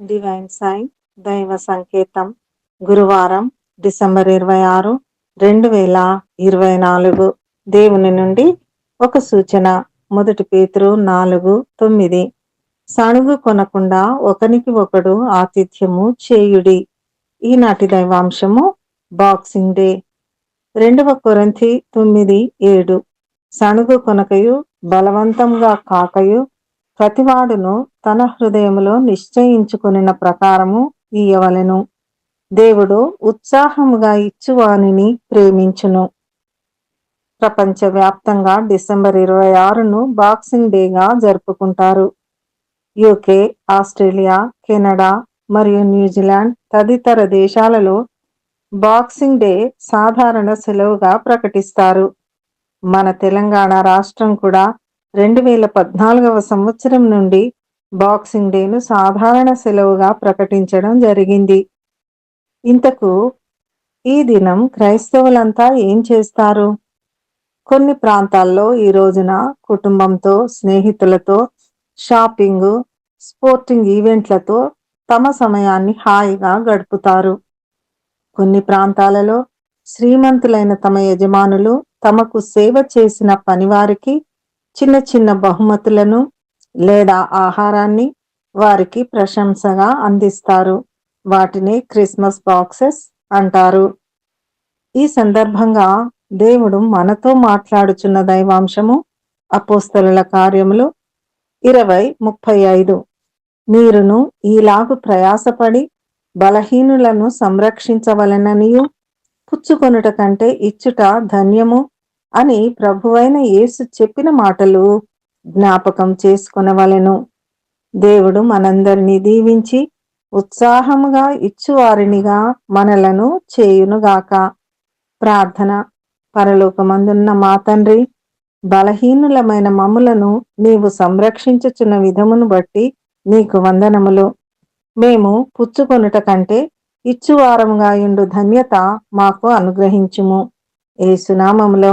Divine sign దైవ సంకేతం గురువారం డిసెంబర్ ఇరవై ఆరు రెండు వేల ఇరవై నాలుగు. దేవుని నుండి ఒక సూచన మొదటి పేతురు నాలుగు తొమ్మిది. సణుగు కొనకుండా ఒకనికి ఒకడు ఆతిథ్యము చేయుడి. ఈనాటి దైవాంశము బాక్సింగ్ డే రెండవ కొరంతి తొమ్మిది ఏడు. సణుగు కొనకయు బలవంతంగా కాకయు ప్రతివాడును తన హృదయములో నిశ్చయించుకునిన ప్రకారము ఇయ్యవలెను దేవుడు ఉత్సాహముగా ఇచ్చువానిని ప్రేమించును. ప్రపంచవ్యాప్తంగా డిసెంబర్ ఇరవై ఆరును బాక్సింగ్ డేగా జరుపుకుంటారు. యూకే ఆస్ట్రేలియా కెనడా మరియు న్యూజిలాండ్ తదితర దేశాలలో బాక్సింగ్ డే సాధారణ సెలవుగా ప్రకటిస్తారు. మన తెలంగాణ రాష్ట్రం కూడా రెండు వేల పద్నాలుగవ సంవత్సరం నుండి బాక్సింగ్ డేను సాధారణ సెలవుగా ప్రకటించడం జరిగింది. ఇంతకు ఈ దినం క్రైస్తవులంతా ఏం చేస్తారు? కొన్ని ప్రాంతాల్లో ఈ రోజున కుటుంబంతో స్నేహితులతో షాపింగ్ స్పోర్టింగ్ ఈవెంట్లతో తమ సమయాన్ని హాయిగా గడుపుతారు. కొన్ని ప్రాంతాలలో శ్రీమంతులైన తమ యజమానులు తమకు సేవ చేసిన పనివారికి చిన్న చిన్న బహుమతులను లేదా ఆహారాన్ని వారికి ప్రశంసగా అందిస్తారు. వాటిని క్రిస్మస్ బాక్సెస్ అంటారు. ఈ సందర్భంగా దేవుడు మనతో మాట్లాడుచున్న దైవాంశము అపోస్తలుల కార్యములు ఇరవై ముప్పై ఐదు. మీరును ఈలాగు ప్రయాసపడి బలహీనులను సంరక్షించవలననియు పుచ్చుకొనుట కంటే ఇచ్చుట ధన్యము అని ప్రభువైన యేసు చెప్పిన మాటలు జ్ఞాపకం చేసుకునవలెను. దేవుడు మనందరినీ దీవించి ఉత్సాహముగా ఇచ్చువారినిగా మనలను చేయునుగాక. ప్రార్థన. పరలోకమందున్న మా తండ్రి బలహీనులమైన మమ్ములను నీవు సంరక్షించుచున్న విధమును బట్టి నీకు వందనములు. మేము పుచ్చుకొనుట కంటే ఇచ్చువారముగా ఉండు ధన్యత మాకు అనుగ్రహించుము. ఏసునామములో